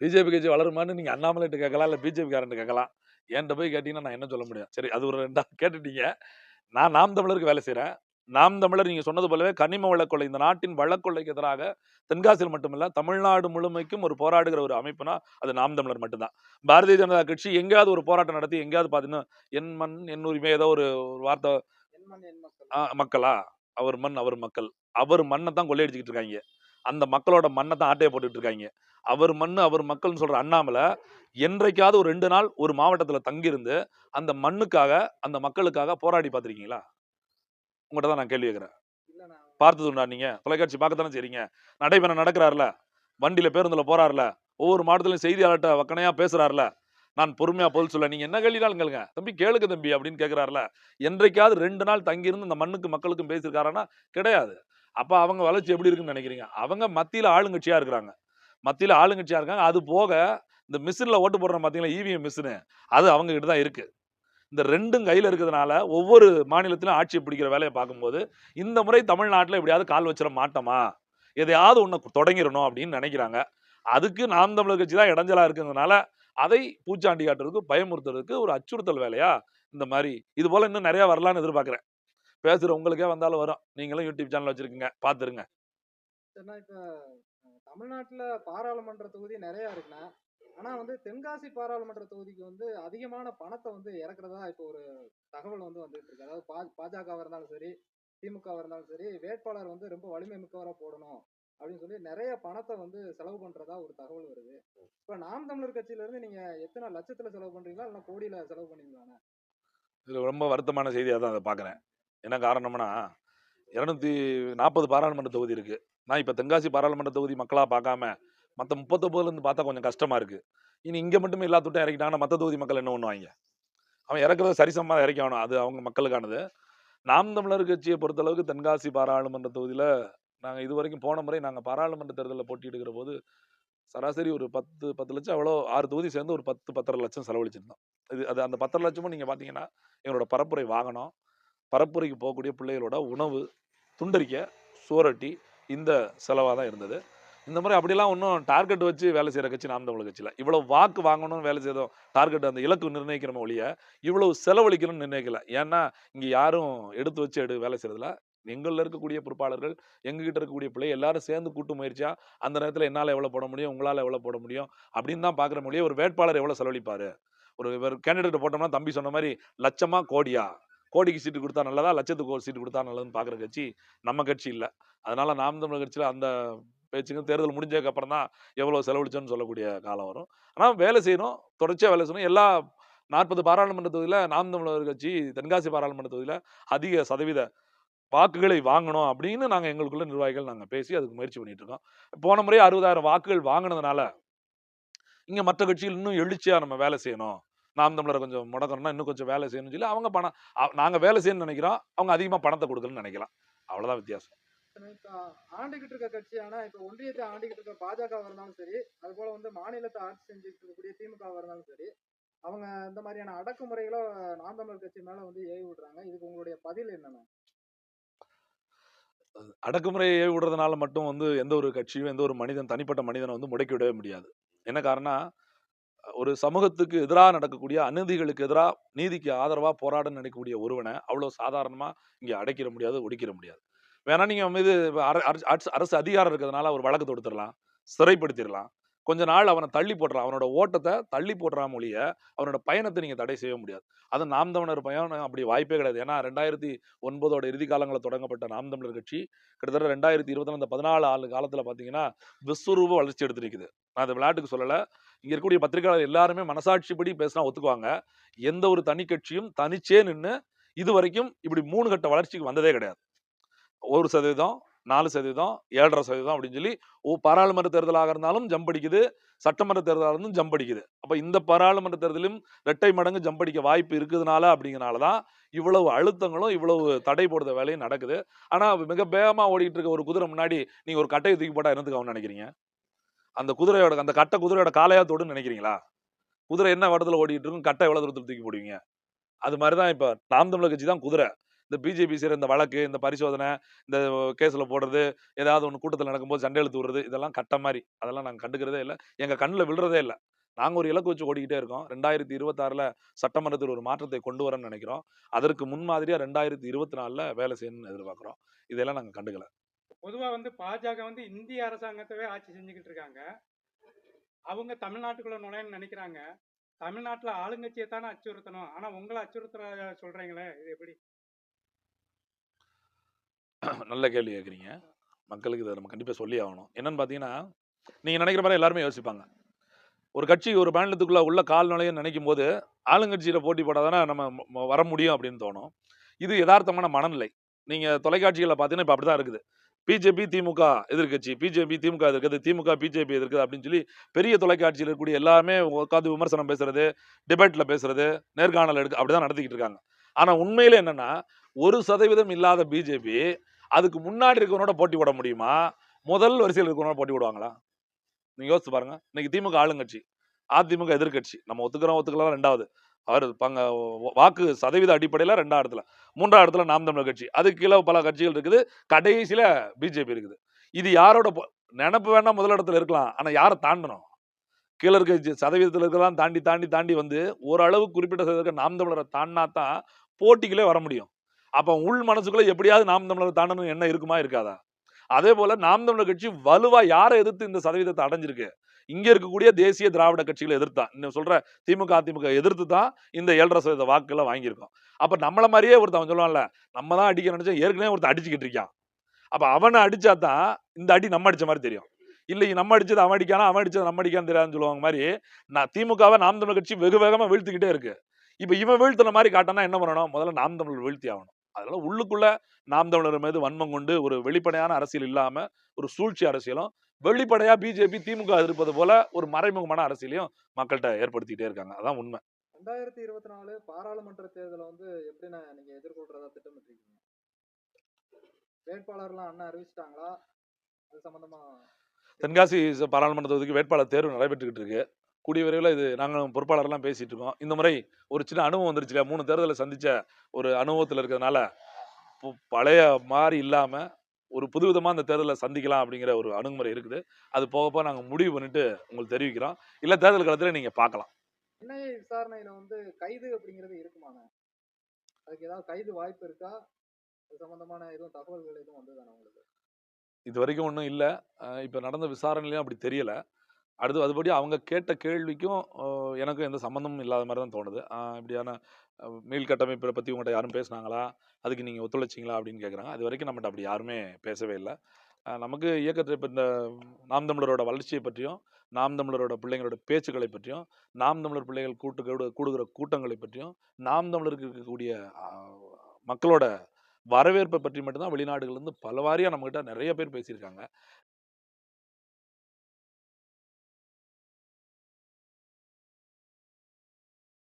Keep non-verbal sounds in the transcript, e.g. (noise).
BJP கட்சி வளருமான்னு நீங்க அண்ணாமலைட்டு கேட்கலாம் இல்ல பிஜேபி காரன் கேட்கலாம். என்கிட்ட போய் கேட்டீங்கன்னா நான் என்ன சொல்ல முடியும்? சரி அது ஒரு ரெண்டா (laughs) கேட்டுட்டீங்க. நான் நாம் தமிழருக்கு வேலை செய்றேன். நாம் தமிழர் நீங்க சொன்னது போலவே கனிம வளக்கொள்ளை இந்த நாட்டின் வளக்கொள்ளைக்கு எதிராக தென்காசியில் மட்டுமல்ல தமிழ்நாடு முழுமைக்கும் ஒரு போராடுகிற ஒரு அமைப்புனா அது நாம் தமிழர் மட்டும்தான். பாரதிய ஜனதா கட்சி எங்கேயாவது ஒரு போராட்டம் நடத்தி எங்கேயாவது பார்த்தீங்கன்னா என் மண் என் உரிமை ஏதோ ஒரு வார்த்தை. மக்கள். அவர் மண் அவர் மக்கள். அவர் மண்ணை தான் கொள்ளையடிச்சிட்டு இருக்காங்க. அந்த மக்களோட மண்ணை தான் ஆட்டையை போட்டுட்டு இருக்காங்க. அவர் மண் அவர் மக்கள்னு சொல்ற அண்ணாமலை என்றைக்காவது ஒரு ரெண்டு நாள் ஒரு மாவட்டத்துல தங்கியிருந்து அந்த மண்ணுக்காக அந்த மக்களுக்காக போராடி பார்த்திருக்கீங்களா? உங்கள்கிட்ட தான் நான் கேள்வி கேட்குறேன். இல்லண்ணா பார்த்தது உண்டா நீங்க? தொலைக்காட்சி பார்க்கத்தானே செய்றீங்க? நடைபெற நடக்கிறாருல வண்டியில பேருந்துல போறாருல ஒவ்வொரு மாவட்டத்திலும் செய்தியாளர்கிட்ட வக்கனையா பேசுறாருல நான் பொறுமையா பதில் சொல்ல நீங்க என்ன கேள்வினாலும் கேளுங்க. தம்பி கேளுங்க தம்பி அப்படின்னு கேக்குறாருல என்றைக்காவது ரெண்டு நாள் தங்கியிருந்து இந்த மண்ணுக்கு மக்களுக்கும் பேசியிருக்காருன்னா கிடையாது. அப்ப அவங்க வளர்ச்சி எப்படி இருக்குன்னு நினைக்கிறீங்க? அவங்க மத்தியில ஆளுங்கட்சியா இருக்கிறாங்க. மத்தியில் ஆளுங்கட்சியாக இருக்காங்க. அது போக இந்த மிஷினில் ஓட்டு போடுற பாத்தீங்களா இவிஎம் மிஷினு அது அவங்க கிட்ட தான் இருக்கு. இந்த ரெண்டும் கையில் இருக்கிறதுனால ஒவ்வொரு மாநிலத்திலும் ஆட்சி பிடிக்கிற வேலையை பார்க்கும்போது இந்த முறை தமிழ்நாட்டில் எப்படியாவது கால் வச்சிட மாட்டோமா? எதையாவது ஒன்று தொடங்கிடணும் அப்படின்னு நினைக்கிறாங்க. அதுக்கு நாம் தமிழர் கட்சி தான் இடைஞ்சலாக இருக்கிறதுனால அதை பூச்சாண்டி காட்டுறதுக்கு பயமுறுத்துறதுக்கு ஒரு அச்சுறுத்தல் வேலையா இந்த மாதிரி. இது போல இன்னும் நிறையா வரலான்னு எதிர்பார்க்குறேன். பேசுற உங்களுக்கே வந்தாலும் வரும். நீங்களும் யூடியூப் சேனல் வச்சிருக்கீங்க. பார்த்துருங்க. தமிழ்நாட்டில் பாராளுமன்ற தொகுதி நிறையா இருக்குண்ணா. ஆனால் வந்து தென்காசி பாராளுமன்ற தொகுதிக்கு வந்து அதிகமான பணத்தை வந்து இறக்குறதா இப்போ ஒரு தகவல் வந்து வந்துட்டு இருக்கு. அதாவது பா பாஜகவாக இருந்தாலும் சரி திமுகவாக இருந்தாலும் சரி வேட்பாளர் வந்து ரொம்ப வலிமை மிக்கவராக போடணும் அப்படின்னு சொல்லி நிறைய பணத்தை வந்து செலவு பண்றதா ஒரு தகவல் வருது. இப்ப நாம் தமிழர் கட்சியில இருந்து நீங்க எத்தனை லட்சத்துல செலவு பண்றீங்களா? இல்ல கோடியில செலவு பண்ணீங்களா இதில் ரொம்ப வருத்தமான செய்தியாக தான் அதை பார்க்குறேன். என்ன காரணம்னா இரநூத்தி நாற்பது பாராளுமன்ற தொகுதி இருக்கு. நான் இப்போ தென்காசி பாராளுமன்ற தொகுதி மக்களாக பார்க்காம மற்ற முப்பத்தொம்பதுலேருந்து பார்த்தா கொஞ்சம் கஷ்டமாக இருக்குது இனி இங்கே மட்டுமே எல்லா இறக்கிட்டாங்கன்னா மற்ற தொகுதி மக்கள் என்ன பண்ணுவாங்க? அவன் இறக்குறத சரிசமமாக இறக்கணும் அது அவங்க மக்களுக்கானது. நாம் தமிழர் கட்சியை பொறுத்தளவுக்கு தென்காசி பாராளுமன்ற தொகுதியில் நாங்கள் இது வரைக்கும் போன முறை நாங்கள் பாராளுமன்ற தேர்தலில் போட்டியிடுகிற போது சராசரி ஒரு பத்து பத்து லட்சம் அவ்வளோ ஆறு தொகுதி சேர்ந்து ஒரு பத்து பத்தரை லட்சம் செலவழிச்சிருந்தோம். இது அது அந்த பத்தரை லட்சமும் நீங்கள் பார்த்தீங்கன்னா எங்களோட பரப்புரை வாகனம் பரப்புரைக்கு போகக்கூடிய பிள்ளைகளோட உணவு துண்டறிக்கை சோரட்டி இந்த செலவாக தான் இருந்தது. இந்த மாதிரி அப்படிலாம் ஒன்றும் டார்கெட் வச்சு வேலை செய்கிற கட்சி நாம் தமிழ் கட்சியில். இவ்வளோ வாக்கு வாங்கணும்னு வேலை செய்தோம். டார்கெட் அந்த இலக்கு நிர்ணயிக்கிறோம் ஒழிய இவ்வளவு செலவழிக்கணும்னு நிர்ணயிக்கல. ஏன்னா இங்கே யாரும் எடுத்து வச்சு எடு வேலை செய்கிறதுல எங்களில் இருக்கக்கூடிய பொறுப்பாளர்கள் எங்ககிட்ட இருக்கக்கூடிய பிள்ளை எல்லாரும் சேர்ந்து கூட்டு முயற்சியா அந்த நேரத்தில் என்னால் எவ்வளோ போட முடியும் உங்களால் எவ்வளோ போட முடியும் அப்படின்னு தான் பார்க்குற முடியும் ஒரு வேட்பாளர் எவ்வளோ செலவழிப்பார். ஒரு இவர் கேண்டிடேட் போட்டோம்னா தம்பி சொன்ன மாதிரி லட்சமாக கோடியா. கோடிக்கு சீட்டு கொடுத்தா நல்லதா? லட்சத்துக்கு சீட்டு கொடுத்தா நல்லதுன்னு பார்க்குற கட்சி நம்ம கட்சி இல்லை. அதனால நாம் தமிழர் கட்சியில் அந்த பேச்சுக்கு தேர்தல் முடிஞ்சதுக்கு அப்புறம் தான் எவ்வளோ செலவழிச்சோன்னு சொல்லக்கூடிய காலம் வரும். ஆனால் வேலை செய்யணும் தொடர்ச்சியாக வேலை செய்யணும். எல்லா நாற்பது பாராளுமன்ற தொகுதியில் நாம் தமிழர் கட்சி தென்காசி பாராளுமன்ற தொகுதியில் அதிக சதவீத வாக்குகளை வாங்கணும் அப்படின்னு நாங்கள் எங்களுக்குள்ள நிர்வாகிகள் நாங்கள் பேசி அதுக்கு முயற்சி பண்ணிட்டு இருக்கோம். போன முறை அறுபதாயிரம் வாக்குகள் வாங்கினதுனால இங்கே மற்ற கட்சிகள் இன்னும் எழுச்சியாக நம்ம வேலை செய்யணும். நாம் தமிழரை கொஞ்சம் முடக்கணும்னா இன்னும் கொஞ்சம் வேலை செய்யணும்னு சொல்லி அவங்க பணம் நாங்கள் வேலை செய்யணும்னு நினைக்கிறோம். அவங்க அதிகமாக பணத்தை கொடுக்கணும்னு நினைக்கலாம். அவ்வளோதான் வித்தியாசம். ஆண்டுகிட்டு இருக்க கட்சியான இப்ப ஒன்றியத்தை ஆண்டுகிட்டு இருக்க பாஜக இருந்தாலும் சரி அது போல வந்து மாநிலத்தை ஆட்சி செஞ்சுட்டு இருக்கக்கூடிய திமுக இருந்தாலும் சரி அவங்க இந்த மாதிரியான அடக்குமுறைகளை நாம் தமிழர் கட்சி மேல வந்து ஏவி விடுறாங்க. இதுக்கு உங்களுடைய பதில் என்னன்னா? அடக்குமுறையை ஏவி விடுறதுனால மட்டும் வந்து எந்த ஒரு கட்சியும் எந்த ஒரு மனிதன் தனிப்பட்ட மனிதனை வந்து முடக்கி விடவே முடியாது. என்ன காரணம் ஒரு சமூகத்துக்கு எதிராக நடக்கக்கூடிய அநீதிகளுக்கு எதிராக நீதிக்கு ஆதரவாக போராட நினைக்கக்கூடிய ஒருவனை அவ்வளோ சாதாரணமாக இங்கே அடைக்கிற முடியாது ஒடுக்கிற முடியாது. வேணா நீங்கள் மீது அர- அரசு- அரசு அதிகாரம் இருக்கிறதுனால ஒரு வழக்கு தொடுத்துடலாம் சிறைப்படுத்திடலாம். கொஞ்ச நாள் அவனை தள்ளி போடுறான் அவனோட ஓட்டத்தை தள்ளி போடுறான் மொழிய அவனோட பயணத்தை நீங்கள் தடை செய்ய முடியாது. அது நாம் தமிழர் பயணம் அப்படி வாய்ப்பே கிடையாது. ஏன்னா ரெண்டாயிரத்தி ஒன்பதோட இறுதி காலங்களில் தொடங்கப்பட்ட நாம் தமிழர் கட்சி கிட்டத்தட்ட ரெண்டாயிரத்தி இருபத்தி அந்த பதினாலு ஆளு காலத்தில் பார்த்தீங்கன்னா விஸ்வரூப வளர்ச்சி எடுத்திருக்குது. நான் அதை விளையாட்டுக்கு சொல்லலை. இங்கே இருக்கக்கூடிய பத்திரிகையாளர் எல்லாருமே மனசாட்சிப்படி பேசினா ஒத்துக்குவாங்க. எந்த ஒரு தனி கட்சியும் தனிச்சே நின்று இது வரைக்கும் இப்படி மூணு கட்ட வளர்ச்சிக்கு வந்ததே கிடையாது. ஒரு சதவீதம் நாலு சதவீதம் ஏழரை சதவீதம் அப்படின்னு சொல்லி ஓ பாராளுமன்ற தேர்தலாக இருந்தாலும் ஜம்ப் அடிக்குது சட்டமன்ற தேர்தலாக இருந்தும் ஜம்ப் அடிக்குது. அப்போ இந்த பாராளுமன்ற தேர்தலிலும் ரெட்டை மடங்கு ஜம்ப் அடிக்க வாய்ப்பு இருக்குதுனால அப்படிங்கிறனால தான் இவ்வளவு அழுத்தங்களும் இவ்வளவு தடை போடுற வேலையும் நடக்குது. ஆனால் மிக வேகமாக ஓடிட்டு இருக்க ஒரு குதிரை முன்னாடி நீங்கள் ஒரு கட்டையை தூக்கி போட்டால் என்னத்துக்கு நினைக்கிறீங்க? அந்த குதிரையோட அந்த கட்டை குதிரையோட காலையா நினைக்கிறீங்களா? குதிரை என்ன வடத்துல ஓடிட்டு இருக்கும் கட்டை எவ்வளவு தூரத்தில் தூக்கி போடுவீங்க? அது மாதிரி தான் இப்போ நாம் தமிழர் கட்சி தான் குதிரை. இந்த பிஜேபி செய்கிற இந்த வழக்கு இந்த பரிசோதனை இந்த கேஸில் போடுறது ஏதாவது ஒன்று கூட்டத்தில் நடக்கும்போது சண்டை இழுத்து விடுறது இதெல்லாம் கட்ட மாதிரி அதெல்லாம் நாங்கள் கண்டுக்கிறதே இல்லை. எங்கள் கண்ணில் விழுறதே இல்லை. நாங்கள் ஒரு இலக்கு வச்சு ஓடிக்கிட்டே இருக்கோம். ரெண்டாயிரத்தி இருபத்தாறில் சட்டமன்றத்தில் ஒரு மாற்றத்தை கொண்டு வரேன்னு நினைக்கிறோம். அதற்கு முன்மாதிரியாக ரெண்டாயிரத்தி இருபத்தி நாலில் வேலை செய்யணும்னு எதிர்பார்க்குறோம். இதெல்லாம் நாங்கள் கண்டுக்கல. பொதுவாக வந்து பாஜக வந்து இந்திய அரசாங்கத்தவே ஆட்சி செஞ்சுக்கிட்டு இருக்காங்க. அவங்க தமிழ்நாட்டுக்குள்ள நுழையன்னு நினைக்கிறாங்க. தமிழ்நாட்டில் ஆளுங்கட்சியை தானே அச்சுறுத்தணும். ஆனால் உங்களை அச்சுறுத்துற சொல்கிறீங்களே இது எப்படி? நல்ல கேள்வி கேட்குறீங்க. மக்களுக்கு இதை நம்ம கண்டிப்பாக சொல்லி ஆகணும். என்னன்னு பார்த்தீங்கன்னா நீங்கள் நினைக்கிற மாதிரி எல்லாருமே யோசிப்பாங்க. ஒரு கட்சி ஒரு மாநிலத்துக்குள்ளே உள்ள கால் நிலையம் நினைக்கும் போது ஆளுங்கட்சியில் போட்டி போடாதானே நம்ம வர முடியும் அப்படின்னு தோணும். இது யதார்த்தமான மனநிலை. நீங்கள் தொலைக்காட்சிகளில் பார்த்தீங்கன்னா இப்போ அப்படி தான் இருக்குது. பிஜேபி திமுக எதிர்க்கட்சி பிஜேபி திமுக எதிர்க்குது திமுக பிஜேபி எதிர்க்குது அப்படின்னு சொல்லி பெரிய தொலைக்காட்சியில் இருக்கக்கூடிய எல்லாமே உட்காந்து விமர்சனம் பேசுறது டிபேட்டில் பேசுறது நேர்காணல் எடுக்க அப்படி தான் நடத்திக்கிட்டு இருக்காங்க. ஆனால் உண்மையில் என்னென்னா ஒரு சதவீதம் இல்லாத பிஜேபி அதுக்கு முன்னாடி இருக்கிறவனோட போட்டி போட முடியுமா? முதல் வரிசையில் இருக்கிறவனோட போட்டி போடுவாங்களா? நீங்க யோசிச்சு பாருங்க. இன்னைக்கு திமுக ஆளுங்கட்சி அதிமுக எதிர்க்கட்சி. நம்ம ஒத்துக்கிறோம் ஒத்துக்கலாம் ரெண்டாவது. அவர் பங்க வாக்கு சதவீத அடிப்படையில் ரெண்டாம் இடத்துல. மூன்றாம் இடத்துல நாம் தமிழர் கட்சி. அதுக்கு கீழே பல கட்சிகள் இருக்குது. கடைசியில் பிஜேபி இருக்குது. இது யாரோட நினப்பு வேணா முதல் இடத்துல இருக்கலாம். ஆனால் யாரை தாண்டணும்? கீழே இருக்க சதவீதத்தில் இருக்கலாம் தாண்டி தாண்டி தாண்டி வந்து ஓரளவு குறிப்பிட்ட சதவீதம் நாம் தமிழரை தாண்டினா தான் போட்டிகளே வர முடியும். அப்போ உள் மனசுக்குள்ளே எப்படியாவது நாம் தமிழர் தாண்டணும் என்ன இருக்குமா இருக்காதா? அதே போல நாம் தமிழர் கட்சி வலுவா யாரை எதிர்த்து இந்த சதவீதத்தை அடைஞ்சிருக்கு? இங்க இருக்கக்கூடிய தேசிய திராவிட கட்சிகளை எதிர்த்தான். இன்னும் சொல்ற திமுக அதிமுக எதிர்த்து தான் இந்த ஏழரை சதவீத வாக்குகளை வாங்கியிருக்கோம். அப்ப நம்மள மாதிரியே ஒருத்தன் சொல்லுவான்ல நம்ம தான் அடிக்க நினைச்சா ஏற்கனவே ஒருத்தன் அடிச்சுக்கிட்டு இருக்கான். அப்ப அவனை அடிச்சா தான் இந்த அடி நம்ம அடிச்ச மாதிரி தெரியும். இல்லை நம்ம அடிச்சது அவன் அடிக்கானா அவன் அடிச்சது நம்ம அடிக்கான்னு தெரியாதுன்னு சொல்லுவாங்க மாதிரி நான் திமுகவை நாம் தமிழர் கட்சி வெகு வேகமா வீழ்த்துக்கிட்டே இருக்கு. இப்ப இவன் வீழ்த்தின மாதிரி காட்டினா என்ன பண்ணணும்? முதல்ல நாம் தமிழர் வீழ்த்தி ஆகணும் அதனால உள்ளுக்குள்ள நாம் தமிழர் மீது வன்மம் கொண்டு ஒரு வெளிப்படையான அரசியல் இல்லாம ஒரு சூழ்ச்சி அரசியலும் வெளிப்படையா பிஜேபி திமுக இருப்பது போல ஒரு மறைமுகமான அரசியலையும் மக்கள்கிட்ட ஏற்படுத்திக்கிட்டே இருக்காங்க. அதான் உண்மை. ரெண்டாயிரத்தி இருபத்தி நாலு பாராளுமன்ற தேர்தலை வந்து எப்படி நீங்க எதிர்கொள்றதா திட்டமிட்டிருக்கீங்க? வேட்பாளர்லாம் அண்ணன் அறிவிச்சிட்டாங்களா? அது சம்பந்தமா தென்காசி பாராளுமன்ற தொகுதிக்கு வேட்பாளர் தேர்வு நடைபெற்றுக்கிட்டு இருக்கு. கூடிய விரைவில் இது நாங்கள் பொறுப்பாளர்லாம் பேசிட்டு இருக்கோம். இந்த முறை ஒரு சின்ன அனுபவம் வந்துருச்சு இல்லையா? மூணு தேர்தலை சந்திச்ச ஒரு அனுபவத்தில் இருக்கிறதுனால பழைய மாதிரி இல்லாம ஒரு புதுவிதமா அந்த தேர்தலை சந்திக்கலாம் அப்படிங்கிற ஒரு அணுகுமுறை இருக்குது. அது போக போக நாங்கள் முடிவு பண்ணிட்டு உங்களுக்கு தெரிவிக்கிறோம். இல்லை தேர்தல் காலத்தில் நீங்க பார்க்கலாம். என்ஐஏ விசாரணையில வந்து கைது அப்படிங்கிறது இருக்குமாண்ணே? அதுக்கு ஏதாவது கைது வாய்ப்பு இருக்கா? அது சம்பந்தமான எதுவும் தகவல்கள் எதுவும் வந்ததானே உங்களுக்கு? இது வரைக்கும் ஒன்றும் இல்லை. இப்போ நடந்த விசாரணையிலையும் அப்படி தெரியல. அடுத்து அதுபடி அவங்க கேட்ட கேள்விக்கும் எனக்கும் எந்த சம்மந்தமும் இல்லாத மாதிரி தான் தோணுது. இப்படியான மீள் கட்டமைப்பை பற்றி உங்கள்கிட்ட யாரும் பேசுனாங்களா? அதுக்கு நீங்கள் ஒத்துழைச்சிங்களா? அப்படின்னு கேட்குறாங்க அது வரைக்கும் நம்மகிட்ட அப்படி யாருமே பேசவே இல்லை. நமக்கு இயக்கத்தை இப்போ இந்த நாம் தமிழரோட வளர்ச்சியை பற்றியும் நாம் தமிழரோட பிள்ளைங்களோட பேச்சுக்களை பற்றியும் நாம் தமிழர் பிள்ளைகள் கூட்டு கூடுகிற கூட்டங்களை பற்றியும் நாம் தமிழருக்கு இருக்கக்கூடிய மக்களோட வரவேற்பை பற்றி மட்டும்தான் வெளிநாடுகள்லேருந்து பல வாரியாக நம்மகிட்ட நிறைய பேர் பேசியிருக்காங்க.